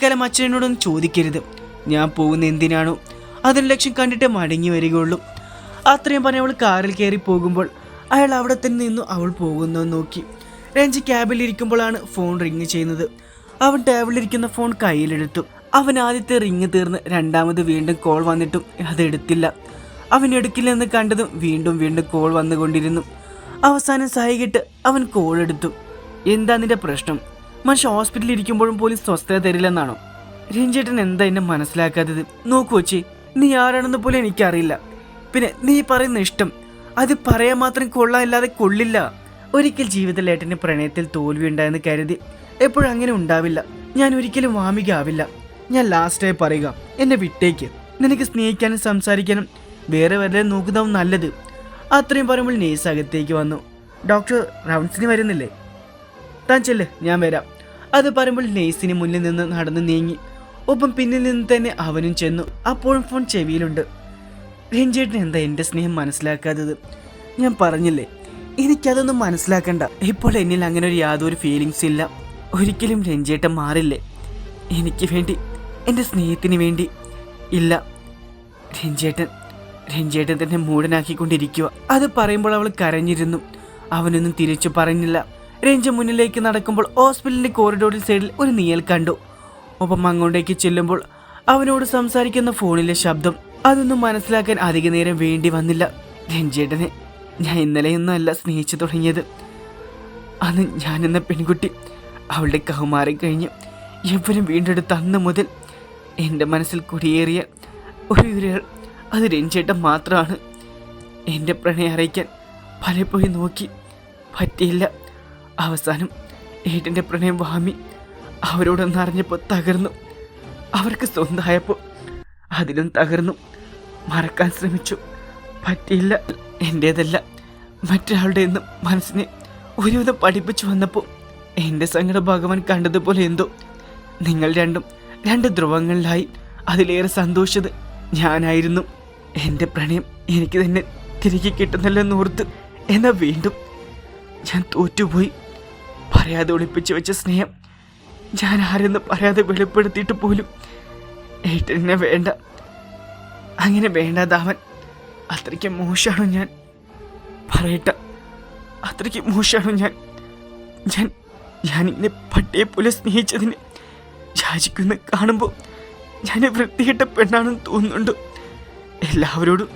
തൽക്കാലം അച്ഛനോടൊന്നും ചോദിക്കരുത്. ഞാൻ പോകുന്ന എന്തിനാണോ? അതിന് ലക്ഷ്യം കണ്ടിട്ട് മടങ്ങി വരികയുള്ളൂ. അത്രയും പറഞ്ഞ് അവൾ കാറിൽ കയറി പോകുമ്പോൾ അയാൾ അവിടെ തന്നെ നിന്നു അവൾ പോകുന്നു നോക്കി. രഞ്ജി ക്യാബിലിരിക്കുമ്പോഴാണ് ഫോൺ റിങ് ചെയ്യുന്നത്. അവൻ ടേബിളിലിരിക്കുന്ന ഫോൺ കയ്യിലെടുത്തു. അവൻ ആദ്യത്തെ റിങ് തീർന്ന് രണ്ടാമത് വീണ്ടും കോൾ വന്നിട്ടും അത് എടുത്തില്ല. അവൻ എടുക്കില്ലെന്ന് കണ്ടതും വീണ്ടും വീണ്ടും കോൾ വന്നുകൊണ്ടിരുന്നു. അവസാനം സഹികിട്ട് അവൻ കോൾ എടുത്തു. എന്താ നിന്റെ പ്രശ്നം? മനുഷ്യ ഹോസ്പിറ്റലിൽ ഇരിക്കുമ്പോഴും പോലും സ്വസ്ഥത തരില്ലെന്നാണോ? രഞ്ജേട്ടൻ എന്താ എന്നെ മനസ്സിലാക്കാത്തത്? നോക്കൂ കൊച്ചി നീ ആരാണെന്ന് പോലും എനിക്കറിയില്ല. പിന്നെ നീ പറയുന്ന ഇഷ്ടം അത് പറയാൻ മാത്രം കൊള്ളാമില്ലാതെ കൊള്ളില്ല. ഒരിക്കൽ ജീവിതത്തിൽ ഏട്ടന് പ്രണയത്തിൽ തോൽവി ഉണ്ടായെന്ന് കരുതി എപ്പോഴും അങ്ങനെ ഉണ്ടാവില്ല. ഞാൻ ഒരിക്കലും വാമികാവില്ല ഞാൻ ലാസ്റ്റായി പറയുക എന്നെ വിട്ടേക്ക്. നിനക്ക് സ്നേഹിക്കാനും സംസാരിക്കാനും വേറെ വരെ നോക്കുന്നതാവും നല്ലത്. അത്രയും പറയുമ്പോൾ നേഴ്സ് അകത്തേക്ക് വന്നു. ഡോക്ടർ റൗണ്ട്സിന് വരുന്നില്ലേ? താൻ ചെല്ല് ഞാൻ വരാം. അത് പറയുമ്പോൾ നെയ്സിന് മുന്നിൽ നിന്ന് നടന്നു നീങ്ങി. ഒപ്പം പിന്നിൽ നിന്ന് തന്നെ അവനും ചെന്നു. അപ്പോഴും ഫോൺ ചെവിയിലുണ്ട്. രഞ്ജേട്ടൻ എന്താ എന്റെ സ്നേഹം മനസ്സിലാക്കാത്തത്? ഞാൻ പറഞ്ഞില്ലേ എനിക്കതൊന്നും മനസ്സിലാക്കണ്ട. ഇപ്പോൾ എന്നിൽ അങ്ങനെ ഒരു യാതൊരു ഫീലിങ്സ് ഇല്ല. ഒരിക്കലും രഞ്ജേട്ടൻ മാറില്ലേ? എനിക്ക് വേണ്ടി എന്റെ സ്നേഹത്തിന് വേണ്ടി ഇല്ല. രഞ്ജേട്ടൻ രഞ്ജേട്ടൻ തന്നെ മൂടനാക്കിക്കൊണ്ടിരിക്കുക അത് പറയുമ്പോൾ അവൾ കരഞ്ഞിരുന്നു. അവനൊന്നും തിരിച്ചു പറഞ്ഞില്ല. രഞ്ജ മുന്നിലേക്ക് നടക്കുമ്പോൾ ഹോസ്പിറ്റലിന്റെ കോറിഡോറിൽ സൈഡിൽ ഒരു നീയൽ കണ്ടു. ഒപ്പം അങ്ങോട്ടേക്ക് ചെല്ലുമ്പോൾ അവനോട് സംസാരിക്കുന്ന ഫോണിലെ ശബ്ദം അതൊന്നും മനസ്സിലാക്കാൻ അധിക നേരം വേണ്ടി വന്നില്ല. രഞ്ജേട്ടനെ ഞാൻ ഇന്നലെയൊന്നും അല്ല സ്നേഹിച്ചു തുടങ്ങിയത്. അന്ന് എന്ന പെൺകുട്ടി അവളുടെ കൗമാറി കഴിഞ്ഞ് എവരും വീണ്ടെടുത്ത അന്ന് മുതൽ എന്റെ മനസ്സിൽ കുടിയേറിയ ഒരു ഒരാൾ അത് രഞ്ജേട്ടൻ മാത്രമാണ്. എന്റെ പ്രണയം അറിയിക്കാൻ പലപ്പോഴും നോക്കി പറ്റിയില്ല. അവസാനം ഏട്ടന്റെ പ്രണയം വാമി. അവരോടൊന്ന് അറിഞ്ഞപ്പോൾ തകർന്നു. അവർക്ക് സ്വന്തമായപ്പോൾ അതിലും തകർന്നു. മറക്കാൻ ശ്രമിച്ചു. പറ്റിയില്ല. എന്റേതല്ല മറ്റൊരാളുടെ എന്നും മനസ്സിനെ ഒരുവിധം പഠിപ്പിച്ചു വന്നപ്പോൾ എന്റെ സങ്കട ഭഗവാൻ കണ്ടതുപോലെ എന്തോ. നിങ്ങൾ രണ്ടും രണ്ട് ധ്രുവങ്ങളിലായി അതിലേറെ സന്തോഷത് ഞാനായിരുന്നു. എന്റെ പ്രണയം എനിക്ക് തന്നെ തിരികെ കിട്ടുന്നില്ലെന്നോർത്ത് എന്നാൽ വീണ്ടും ഞാൻ തോറ്റുപോയി. പറയാതെ ഒളിപ്പിച്ചു വെച്ച സ്നേഹം ഞാൻ ആരെന്ന് പറയാതെ വെളിപ്പെടുത്തിയിട്ട് പോലും ഏട്ടനെ വേണ്ട. അങ്ങനെ വേണ്ട വേണ്ടാതാവൻ അത്രയ്ക്ക് മോശമാണോ ഞാൻ? പറയട്ട അത്രയ്ക്ക് മോശമാണോ ഞാൻ? ഞാൻ ഇങ്ങനെ പട്ടിയെ പോലെ സ്നേഹിച്ചതിന് യാചിക്കുന്ന കാണുമ്പോൾ ഞാൻ വൃത്തികെട്ട പെണ്ണാണെന്ന് തോന്നുന്നുണ്ട്. എല്ലാവരോടും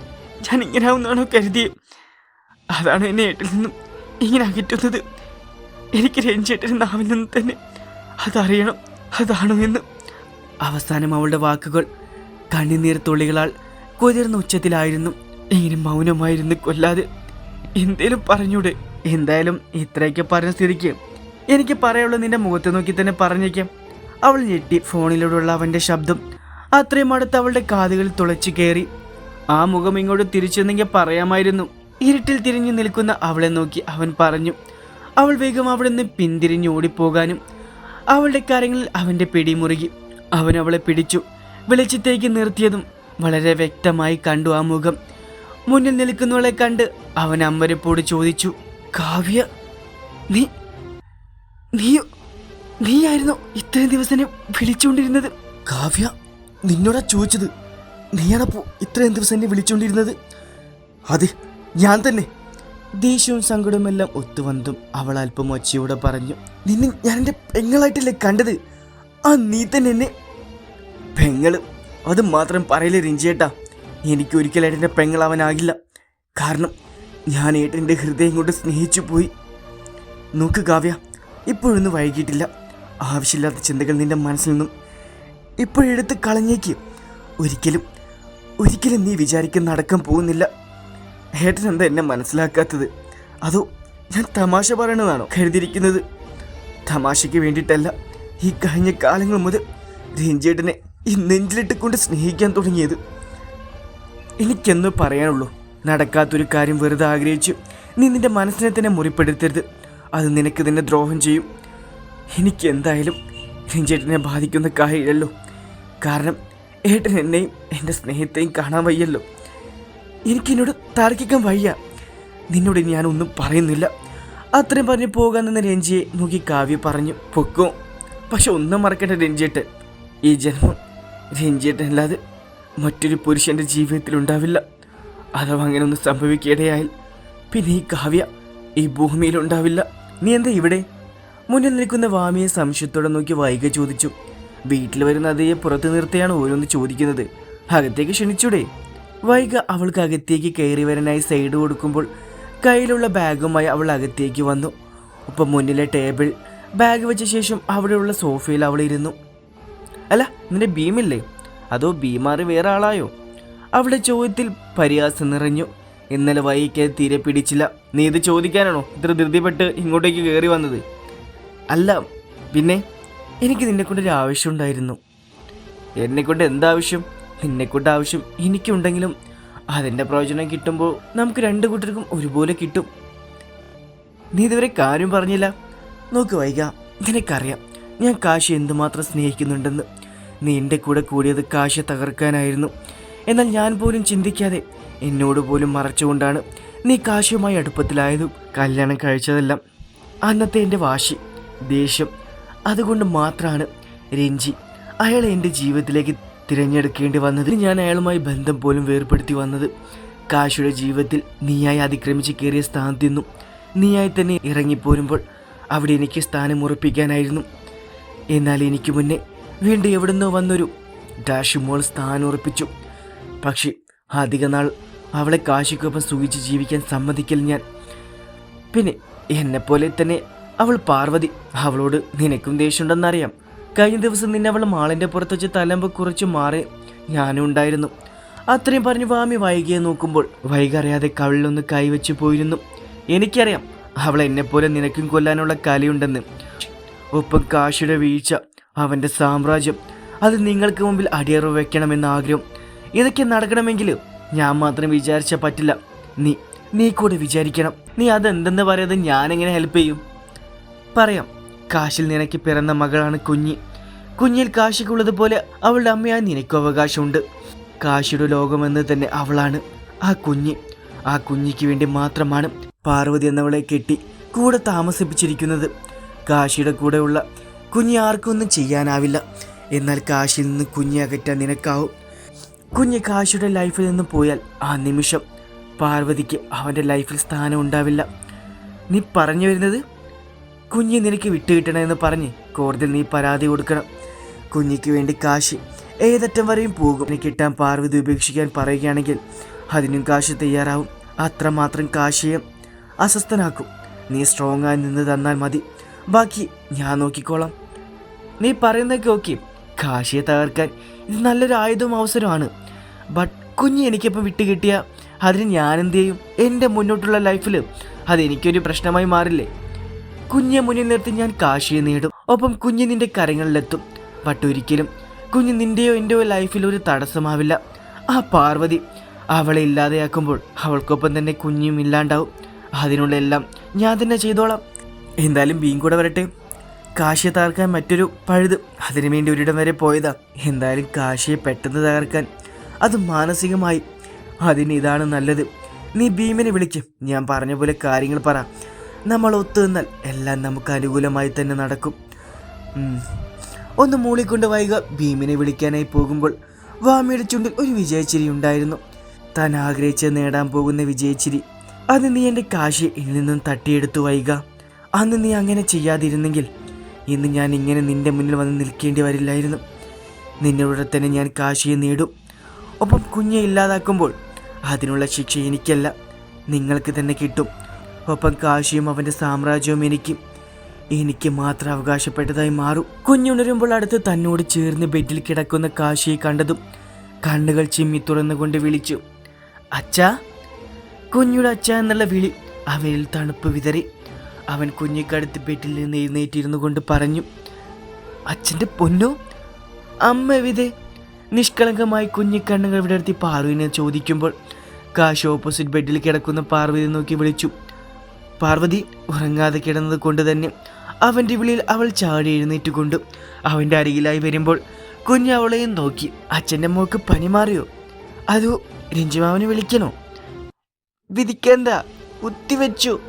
ഞാൻ ഇങ്ങനെ ആവുന്നാണോ കരുതിയത് അതാണ് എന്നെ ഏട്ടിൽ നിന്നും ഇങ്ങനെ അകറ്റുന്നത്. എനിക്ക് രഞ്ജേട്ടൻ നാവിൽ തന്നെ അതറിയണം അതാണോ എന്ന്. അവസാനം അവളുടെ വാക്കുകൾ കണ്ണിനീർ തുള്ളികളാൽ കുതിർന്ന ഉച്ചത്തിലായിരുന്നു. ഇങ്ങനെ മൗനമായിരുന്നു കൊല്ലാതെ. എന്തേലും പറഞ്ഞൂടെ? എന്തായാലും ഇത്രയൊക്കെ പറഞ്ഞ സ്ഥിതിക്ക് എനിക്ക് പറയാനുള്ള നിന്റെ മുഖത്ത് നോക്കി തന്നെ പറഞ്ഞേക്കാം. അവൾ ഞെട്ടി ഫോണിലൂടെയുള്ള അവന്റെ ശബ്ദം. അത്രയും അടുത്ത് അവളുടെ കാതുകളിൽ തുളച്ചു കയറി. ആ മുഖം ഇങ്ങോട്ട് തിരിച്ചെന്നെങ്കിൽ പറയാമായിരുന്നു. ഇരുട്ടിൽ തിരിഞ്ഞു നിൽക്കുന്ന അവളെ നോക്കി അവൻ പറഞ്ഞു അവൾ വേഗം അവിടെ നിന്ന് പിന്തിരിഞ്ഞ് ഓടിപ്പോകാനും അവളുടെ കാര്യങ്ങളിൽ അവന്റെ പിടിമുറുകി അവൻ അവളെ പിടിച്ചു. വെളിച്ചത്തേക്ക് നിർത്തിയതും വളരെ വ്യക്തമായി കണ്ടു ആ മുഖം. മുന്നിൽ നിൽക്കുന്നവളെ കണ്ട് അവൻ അമ്മരപ്പോട് ചോദിച്ചു കാവ്യ നീ നീ നീയായിരുന്നു ഇത്രയും ദിവസം വിളിച്ചുകൊണ്ടിരുന്നത് കാവ്യ നിന്നോടാ ചോദിച്ചത്. നീയാണപ്പോ ഇത്രയും ദിവസം എന്നെ വിളിച്ചുകൊണ്ടിരുന്നത് അതെ ഞാൻ തന്നെ. ദേഷ്യവും സങ്കടവുമെല്ലാം ഒത്തുവന്നതും അവൾ അല്പം ഒച്ചയോടെ പറഞ്ഞു നിന്നെ ഞാൻ എന്റെ പെങ്ങളായിട്ടല്ലേ കണ്ടത്? ആ നീ തന്നെ എന്നെ പെങ്ങൾ. അത് മാത്രം പറയില്ല രഞ്ജിയേട്ടാ എനിക്ക് ഒരിക്കലായിട്ട് എന്റെ പെങ്ങളാവാനാകില്ല. കാരണം ഞാൻ ഏട്ടന്റെ ഹൃദയം കൊണ്ട് സ്നേഹിച്ചു പോയി. നോക്ക് കാവ്യ ഇപ്പോഴൊന്നും വൈകിട്ടില്ല. ആവശ്യമില്ലാത്ത ചിന്തകൾ നിന്റെ മനസ്സിൽ നിന്നും ഇപ്പോഴെടുത്ത് കളഞ്ഞേക്ക്. ഒരിക്കലും ഒരിക്കലും നീ വിചാരിക്കുന്ന നടക്കാൻ പോകുന്നില്ല. ഏട്ടൻ എന്താ എന്നെ മനസ്സിലാക്കാത്തത്? അതോ ഞാൻ തമാശ പറയണതാണോ? കരുതിയിരിക്കുന്നത്? തമാശയ്ക്ക് വേണ്ടിയിട്ടല്ല ഈ കഴിഞ്ഞ കാലങ്ങൾ മുതൽ രഞ്ജേട്ടനെ ഈ നെഞ്ചിലിട്ട് കൊണ്ട് സ്നേഹിക്കാൻ തുടങ്ങിയത്. എനിക്കെന്ന് പറയാനുള്ളൂ നടക്കാത്തൊരു കാര്യം വെറുതെ ആഗ്രഹിച്ചു നീ നിന്റെ മനസ്സിനെ തന്നെ മുറിപ്പെടുത്തരുത്. അത് നിനക്ക് തന്നെ ദ്രോഹം ചെയ്യും. എനിക്ക് എന്തായാലും രഞ്ജേട്ടനെ ബാധിക്കുന്ന കാര്യമില്ലല്ലോ കാരണം ഏട്ടൻ എന്നെയും എന്റെ സ്നേഹത്തെയും കാണാൻ വയ്യല്ലോ. എനിക്കെന്നോട് തർക്കിക്കാൻ വയ്യ. നിന്നോട് ഞാനൊന്നും പറയുന്നില്ല. അത്രയും പറഞ്ഞ് പോകാൻ നിന്ന് രഞ്ജിയെ നോക്കി കാവ്യ പറഞ്ഞു പൊക്കോ. പക്ഷെ ഒന്നും മറക്കേണ്ട രഞ്ജിയേട്ട് ഈ ജന്മം രഞ്ജിയേട്ടനല്ലാതെ മറ്റൊരു പുരുഷന്റെ ജീവിതത്തിൽ ഉണ്ടാവില്ല. അഥവാ അങ്ങനെ ഒന്ന് സംഭവിക്കിടയായാൽ പിന്നെ ഈ കാവ്യ ഈ ഭൂമിയിൽ ഉണ്ടാവില്ല. നീ എന്താ ഇവിടെ? മുന്നിൽ നിൽക്കുന്ന വാമിയെ സംശയത്തോടെ നോക്കി വൈകി ചോദിച്ചു വീട്ടിൽ വരുന്ന അതേ പുറത്തു നിർത്തിയാണ് ഓരോന്ന് ചോദിക്കുന്നത്. അകത്തേക്ക് ക്ഷണിച്ചൂടെ? വൈക അവൾക്ക് അകത്തേക്ക് കയറി വരാനായി സൈഡ് കൊടുക്കുമ്പോൾ കയ്യിലുള്ള ബാഗുമായി അവൾ അകത്തേക്ക് വന്നു. ഒപ്പം മുന്നിലെ ടേബിൾ ബാഗ് വെച്ച ശേഷം അവിടെയുള്ള സോഫയിൽ അവൾ ഇരുന്നു. അല്ല നിന്റെ ഭീമില്ലേ? അതോ ഭീമാറി വേറെ ആളായോ? അവളുടെ ചോദ്യത്തിൽ പരിഹാസം നിറഞ്ഞു. ഇന്നലെ വൈകിക്ക് തീരെ പിടിച്ചില്ല. നീ ഇത് ചോദിക്കാനാണോ? ഇത്ര ധൃതിപ്പെട്ട് ഇങ്ങോട്ടേക്ക് കയറി വന്നത്? അല്ല പിന്നെ എനിക്ക് നിന്നെക്കൊണ്ടൊരു ആവശ്യമുണ്ടായിരുന്നു ആവശ്യം ഉണ്ടായിരുന്നു. എന്നെ കൊണ്ട് എന്താവശ്യം? നിന്നെ കൊണ്ട് ആവശ്യം എനിക്കുണ്ടെങ്കിലും അതിന്റെ പ്രയോജനം കിട്ടുമ്പോൾ നമുക്ക് രണ്ടു കൂട്ടർക്കും ഒരുപോലെ കിട്ടും. നീ ഇതുവരെ കാര്യം പറഞ്ഞില്ല? നോക്ക് വൈക നിനക്കറിയാം ഞാൻ കാശി എന്തുമാത്രം സ്നേഹിക്കുന്നുണ്ടെന്ന്. നീ എന്റെ കൂടെ കൂടിയത് കാശി തകർക്കാനായിരുന്നു. എന്നാൽ ഞാൻ പോലും ചിന്തിക്കാതെ എന്നോട് പോലും മറച്ചുകൊണ്ടാണ് നീ കാശിയുമായി അടുപ്പത്തിലായതും കല്യാണം കഴിച്ചതെല്ലാം. അന്നത്തെ എന്റെ വാശി ദേഷ്യം അതുകൊണ്ട് മാത്രമാണ് രഞ്ജി അയാളെ എന്റെ ജീവിതത്തിലേക്ക് തിരഞ്ഞെടുക്കേണ്ടി വന്നത്. ഞാൻ അയാളുമായി ബന്ധം പോലും വേർപ്പെടുത്തി വന്നത്. കാശിയുടെ ജീവിതത്തിൽ നീയായി അതിക്രമിച്ച് കയറിയ സ്ഥാനത്തു നിന്നും നീയായി തന്നെ ഇറങ്ങിപ്പോരുമ്പോൾ അവിടെ എനിക്ക് സ്ഥാനം ഉറപ്പിക്കാനായിരുന്നു. എന്നാൽ എനിക്ക് മുന്നേ വീണ്ടും എവിടുന്നോ വന്നൊരു ഡാഷിമോൾ സ്ഥാനം ഉറപ്പിച്ചു. പക്ഷേ അധിക നാൾ അവളെ കാശിക്കൊപ്പം സൂചിച്ച് ജീവിക്കാൻ സമ്മതിക്കൽ ഞാൻ. പിന്നെ എന്നെപ്പോലെ തന്നെ അവൾ പാർവതി അവളോട് നിനക്കും ദേഷ്യമുണ്ടെന്നറിയാം. കഴിഞ്ഞ ദിവസം നിന്നെ അവൾ മാളിന്റെ പുറത്ത് വെച്ച് തലമ്പ് കുറച്ച് മാറി ഞാനും ഉണ്ടായിരുന്നു. അത്രയും പറഞ്ഞ് വാമി വൈകിയെ നോക്കുമ്പോൾ വൈകറിയാതെ കവിളിലൊന്ന് കൈവച്ച് പോയിരുന്നു. എനിക്കറിയാം അവൾ എന്നെപ്പോലെ നിനക്കും കൊല്ലാനുള്ള കലയുണ്ടെന്ന്. ഒപ്പം കാശിയുടെ വീഴ്ച അവന്റെ സാമ്രാജ്യം അത് നിങ്ങൾക്ക് മുമ്പിൽ അടിയറവ് വെക്കണമെന്ന ആഗ്രഹം. ഇതൊക്കെ നടക്കണമെങ്കിൽ ഞാൻ മാത്രം വിചാരിച്ചാൽ പറ്റില്ല. നീ നീ കൂടെ വിചാരിക്കണം. നീ അതെന്തെന്ന് പറയാതെ ഞാനെങ്ങനെ ഹെൽപ്പ് ചെയ്യും? പറയാം. കാശിൽ നിനക്ക് പിറന്ന മകളാണ് കുഞ്ഞി. കുഞ്ഞിൽ കാശിക്കുള്ളതുപോലെ അവളുടെ അമ്മയാ നിനക്കും അവകാശമുണ്ട്. കാശിയുടെ ലോകമെന്ന് തന്നെ അവളാണ് ആ കുഞ്ഞ്. ആ കുഞ്ഞിക്ക് വേണ്ടി മാത്രമാണ് പാർവതി എന്നവളെ കെട്ടി കൂടെ താമസിപ്പിച്ചിരിക്കുന്നത്. കാശിയുടെ കൂടെയുള്ള കുഞ്ഞി ആർക്കൊന്നും ചെയ്യാനാവില്ല. എന്നാൽ കാശിയിൽ നിന്ന് കുഞ്ഞി അകറ്റാൻ നിനക്കാവും. കുഞ്ഞ് കാശിയുടെ ലൈഫിൽ നിന്ന് പോയാൽ ആ നിമിഷം പാർവതിക്ക് അവന്റെ ലൈഫിൽ സ്ഥാനം ഉണ്ടാവില്ല. നീ പറഞ്ഞു വരുന്നത് കുഞ്ഞ് നിനക്ക് വിട്ടുകിട്ടണമെന്ന് പറഞ്ഞ് കോടതിയിൽ നീ പരാതി കൊടുക്കണം. കുഞ്ഞിക്ക് വേണ്ടി കാശ് ഏതറ്റം വരെയും പോകും. കിട്ടാൻ പാർവതി ഉപേക്ഷിക്കാൻ പറയുകയാണെങ്കിൽ അതിനും കാശ് തയ്യാറാവും. അത്രമാത്രം കാശിയെ അസ്വസ്ഥനാക്കും. നീ സ്ട്രോങ് ആയി നിന്ന് തന്നാൽ മതി. ബാക്കി ഞാൻ നോക്കിക്കോളാം. നീ പറയുന്നതൊക്കെ ഓക്കെ. കാശിയെ തകർക്കാൻ ഇത് നല്ലൊരു ആയുധവും അവസരമാണ് ബട്ട് കുഞ്ഞ് എനിക്കിപ്പം വിട്ടുകിട്ടിയ അതിന് ഞാൻ എന്ത് ചെയ്യും? എന്റെ മുന്നോട്ടുള്ള ലൈഫിൽ അത് എനിക്കൊരു പ്രശ്നമായി മാറില്ലേ? കുഞ്ഞെ മുന്നിൽ നിർത്തി ഞാൻ കാശിയെ നേടും. ഒപ്പം കുഞ്ഞ് നിന്റെ കരങ്ങളിലെത്തും. പട്ടൊരിക്കലും കുഞ്ഞ് നിന്റെയോ എന്റെയോ ലൈഫിൽ ഒരു തടസ്സമാവില്ല. ആ പാർവതി അവളെ ഇല്ലാതെയാക്കുമ്പോൾ അവൾക്കൊപ്പം തന്നെ കുഞ്ഞും ഇല്ലാണ്ടാവും. അതിനുള്ള എല്ലാം ഞാൻ തന്നെ ചെയ്തോളാം. എന്തായാലും ബീം കൂടെ വരട്ടെ. കാശിയെ തകർക്കാൻ മറ്റൊരു പഴുത് അതിനുവേണ്ടി ഒരിടം വരെ പോയതാ. എന്തായാലും കാശിയെ പെട്ടെന്ന് തകർക്കാൻ അത് മാനസികമായി. അതിന് ഇതാണ് നല്ലത്. നീ ഭീമനെ വിളിക്ക് ഞാൻ പറഞ്ഞ പോലെ കാര്യങ്ങൾ പറ. നമ്മൾ ഒത്തു നിന്നാൽ എല്ലാം നമുക്ക് അനുകൂലമായി തന്നെ നടക്കും. ഒന്ന് മൂളിക്കൊണ്ട് വൈക ഭീമിനെ വിളിക്കാനായി പോകുമ്പോൾ വാമിയുടെ ചുണ്ടിൽ ഒരു വിജയച്ചിരി ഉണ്ടായിരുന്നു. താൻ ആഗ്രഹിച്ച് നേടാൻ പോകുന്ന വിജയച്ചിരി. അത് നീ എന്റെ കാശ് എന്നിൽ നിന്നും തട്ടിയെടുത്തു വൈക. അന്ന് നീ അങ്ങനെ ചെയ്യാതിരുന്നെങ്കിൽ ഇന്ന് ഞാൻ ഇങ്ങനെ നിന്റെ മുന്നിൽ വന്ന് നിൽക്കേണ്ടി വരില്ലായിരുന്നു. നിന്നോടെ തന്നെ ഞാൻ കാശിയെ നേടും. ഒപ്പം കുഞ്ഞെ ഇല്ലാതാക്കുമ്പോൾ അതിനുള്ള ശിക്ഷ എനിക്കല്ല. നിങ്ങൾക്ക് തന്നെ കിട്ടും. ഒപ്പം കാശിയും അവന്റെ സാമ്രാജ്യവും എനിക്ക്. എനിക്ക് മാത്രം അവകാശപ്പെട്ടതായി മാറും. കുഞ്ഞുണരുമ്പോൾ അടുത്ത് തന്നോട് ചേർന്ന് ബെഡിൽ കിടക്കുന്ന കാശിയെ കണ്ടതും കണ്ണുകൾ ചിമ്മി തുറന്നുകൊണ്ട് വിളിച്ചു. അച്ഛാ? കുഞ്ഞുടെ അച്ഛ എന്നുള്ള വിളി അവനിൽ തണുപ്പ് വിതറി. അവൻ കുഞ്ഞിക്കടുത്ത് ബെഡിൽ നിന്ന് എഴുന്നേറ്റിരുന്നു കൊണ്ട് പറഞ്ഞു അച്ഛന്റെ പൊന്നോ? അമ്മ വിതേ നിഷ്കളങ്കമായി കുഞ്ഞിക്കണ്ണുകൾ വിടർത്തി പാർവിനെ ചോദിക്കുമ്പോൾ കാശ് ഓപ്പോസിറ്റ് ബെഡിൽ കിടക്കുന്ന പാർവതി നോക്കി വിളിച്ചു പാർവതി ഉറങ്ങാതെ കിടന്നത് കൊണ്ട് തന്നെ അവന്റെ വിളിയിൽ അവൾ ചാടി എഴുന്നേറ്റ് എഴുന്നേറ്റുകൊണ്ട്. അവന്റെ അരികിലായി വരുമ്പോൾ കുഞ്ഞ് അവളെയും നോക്കി. അച്ഛന്റെ മോൾക്ക് പനി മാറിയോ? അതോ രഞ്ജിമാവനെ വിളിക്കണോ? വിധിക്കേണ്ട കുത്തിവെച്ചു.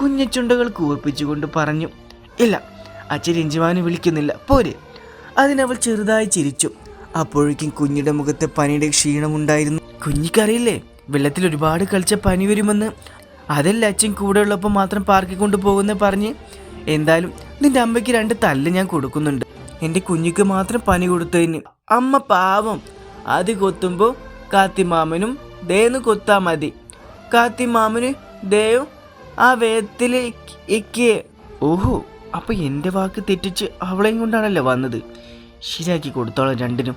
കുഞ്ഞു ചുണ്ടുകൾ കൂർപ്പിച്ചുകൊണ്ട് പറഞ്ഞു. ഇല്ല അച്ഛൻ രഞ്ജിമാവനെ വിളിക്കുന്നില്ല. പോരെ. അതിനവൾ ചെറുതായി ചിരിച്ചു. അപ്പോഴേക്കും കുഞ്ഞിയുടെ മുഖത്ത് പനിയുടെ ക്ഷീണമുണ്ടായിരുന്നു. കുഞ്ഞിക്കറിയില്ലേ വെള്ളത്തിൽ ഒരുപാട് കളിച്ച പനി വരുമെന്ന്? അതല്ല അച്ഛൻ കൂടെ ഉള്ളപ്പോൾ മാത്രം പാർക്കി കൊണ്ടുപോകുന്ന പറഞ്ഞ്? എന്തായാലും നിന്റെ അമ്മയ്ക്ക് രണ്ട് തല്ല് ഞാൻ കൊടുക്കുന്നുണ്ട്. എന്റെ കുഞ്ഞിക്ക് മാത്രം പനി കൊടുത്തതിന് അമ്മ പാവം. അത് കൊത്തുമ്പോൾ കാത്തിമാമനും ദേന്ന് കൊത്താ മതി. കാത്തിമാമന് ദേവ് ആ വേദത്തിലേക്ക് ഓഹോ അപ്പൊ എന്റെ വാക്ക് തെറ്റിച്ച് അവളെയും കൊണ്ടാണല്ലോ വന്നത്? ശരിയാക്കി കൊടുത്തോളാം രണ്ടിനും.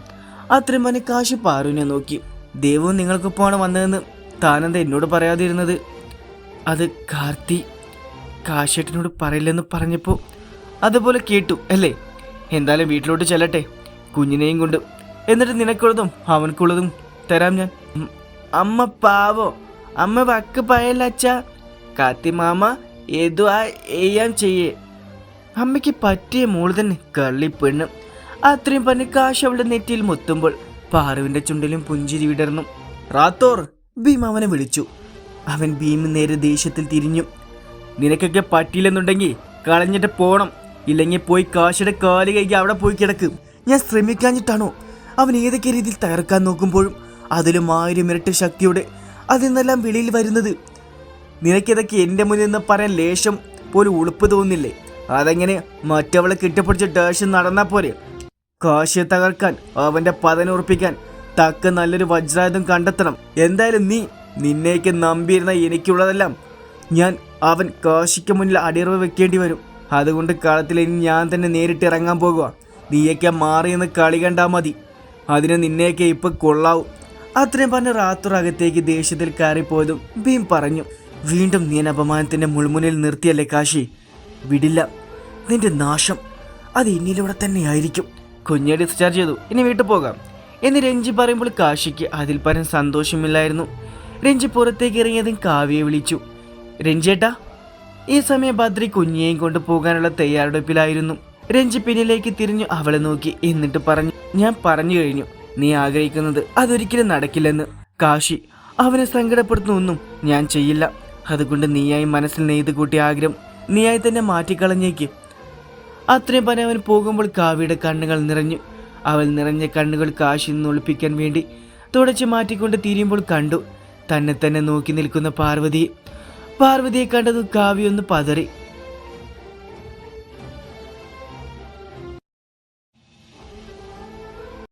അത്രയും പനി കാശ് പാറുവിനെ നോക്കി. ദേവവും നിങ്ങൾക്കൊപ്പമാണ് വന്നതെന്ന് താനെന്താ എന്നോട് പറയാതിരുന്നത്? അത് കാർത്തി കാശേട്ടനോട് പറയില്ലെന്ന് പറഞ്ഞപ്പോൾ അതുപോലെ കേട്ടു അല്ലേ? എന്തായാലും വീട്ടിലോട്ട് ചെല്ലട്ടെ കുഞ്ഞിനെയും കൊണ്ട്. എന്നിട്ട് നിനക്കുള്ളതും അവനക്കുള്ളതും തരാം ഞാൻ. അമ്മ പാവോ? അമ്മ വക്ക് പയല്ല അച്ഛാ. കാത്തിമാമ ഏതു ആ ചെയ്യാൻ ചെയ്യേ. അമ്മയ്ക്ക് പറ്റിയ മോൾ തന്നെ കള്ളി പെണ്ണ്. അത്രയും പറഞ്ഞ് കാശ് അവളുടെ നെറ്റിയിൽ മുത്തുമ്പോൾ പാറുവിന്റെ ചുണ്ടിലും പുഞ്ചിരി വിടർന്നു. റാത്തോർ ഭീം അവനെ വിളിച്ചു. അവൻ ഭീമൻ നേരെ ദേഷ്യത്തിൽ തിരിഞ്ഞു. നിനക്കൊക്കെ പറ്റിയില്ലെന്നുണ്ടെങ്കിൽ കളഞ്ഞിട്ട് പോണം. ഇല്ലെങ്കിൽ പോയി കാശിയുടെ കാൽ കൈകി അവിടെ പോയി കിടക്കും. ഞാൻ ശ്രമിക്കാഞ്ഞിട്ടാണോ? അവൻ ഏതൊക്കെ രീതിയിൽ തകർക്കാൻ നോക്കുമ്പോഴും അതിലും ആയിരം ഇരട്ടി ശക്തിയോടെ അതിൽ നിന്നെല്ലാം വെളിയിൽ വരുന്നത്. നിനക്കിതൊക്കെ എന്റെ മുന്നിൽ നിന്ന് പറയാൻ ലേശം പോലും ഉളുപ്പ് തോന്നില്ലേ അതെങ്ങനെ മറ്റവളെ കെട്ടിപ്പിടിച്ച് ഡാഷ് നടന്നാൽ പോലെ കാശിയെ തകർക്കാൻ അവന്റെ പതനുറപ്പിക്കാൻ തക്ക നല്ലൊരു വജ്രായുധം കണ്ടെത്തണം. എന്തായാലും നീ നിന്നേക്ക് നമ്പിയിരുന്ന എനിക്കുള്ളതെല്ലാം ഞാൻ അവൻ കാശിക്ക് മുന്നിൽ അടിയറവ് വെക്കേണ്ടി വരും. അതുകൊണ്ട് കളത്തിൽ ഇനി ഞാൻ തന്നെ നേരിട്ട് ഇറങ്ങാൻ പോകുക നീയൊക്കെ മാറിയെന്ന് കളി കണ്ടാൽ മതി. അതിന് നിന്നെയൊക്കെ ഇപ്പം കൊള്ളാവും. അത്രയും പറഞ്ഞ റാത്തൂർ അകത്തേക്ക് ദേഷ്യത്തിൽ കയറിപ്പോയതും ഭീം പറഞ്ഞു വീണ്ടും നീ അപമാനത്തിന്റെ മുൾമുനിൽ നിർത്തിയല്ലേ കാശി? വിടില്ല. നിന്റെ നാശം അത് എന്നിലൂടെ തന്നെയായിരിക്കും. കുഞ്ഞെ ഡിസ്ചാർജ് ചെയ്തു. ഇനി വീട്ടിൽ പോകാം. എന്ന് രഞ്ജി പറയുമ്പോൾ കാശിക്ക് അതിൽ പരം സന്തോഷമില്ലായിരുന്നു. രഞ്ജി പുറത്തേക്ക് ഇറങ്ങിയതും കാവ്യയെ വിളിച്ചു. രഞ്ജേട്ടാ ഈ സമയം ബദ്രി കുഞ്ഞിയെയും കൊണ്ട് പോകാനുള്ള തയ്യാറെടുപ്പിലായിരുന്നു. രഞ്ജി പിന്നിലേക്ക് തിരിഞ്ഞു അവളെ നോക്കി എന്നിട്ട് പറഞ്ഞു ഞാൻ പറഞ്ഞു കഴിഞ്ഞു നീ ആഗ്രഹിക്കുന്നത് അതൊരിക്കലും നടക്കില്ലെന്ന്. കാശി അവനെ സങ്കടപ്പെടുത്തുന്ന ഒന്നും ഞാൻ ചെയ്യില്ല. അതുകൊണ്ട് നീയായി മനസ്സിൽ നെയ്ത് കൂട്ടിയ ആഗ്രഹം നീയായി തന്നെ മാറ്റിക്കളഞ്ഞേക്ക്. അത്രയും പറഞ്ഞ അവൻ പോകുമ്പോൾ കാവ്യയുടെ കണ്ണുകൾ നിറഞ്ഞു. അവൾ നിറഞ്ഞ കണ്ണുകൾ കാശിൽ നിന്ന് ഒളിപ്പിക്കാൻ വേണ്ടി തുടച്ചു മാറ്റിക്കൊണ്ട് തിരിയുമ്പോൾ കണ്ടു തന്നെ തന്നെ നോക്കി നിൽക്കുന്ന പാർവതി പാർവതിയെ കണ്ടത് കാവ്യൊന്ന് പതറി.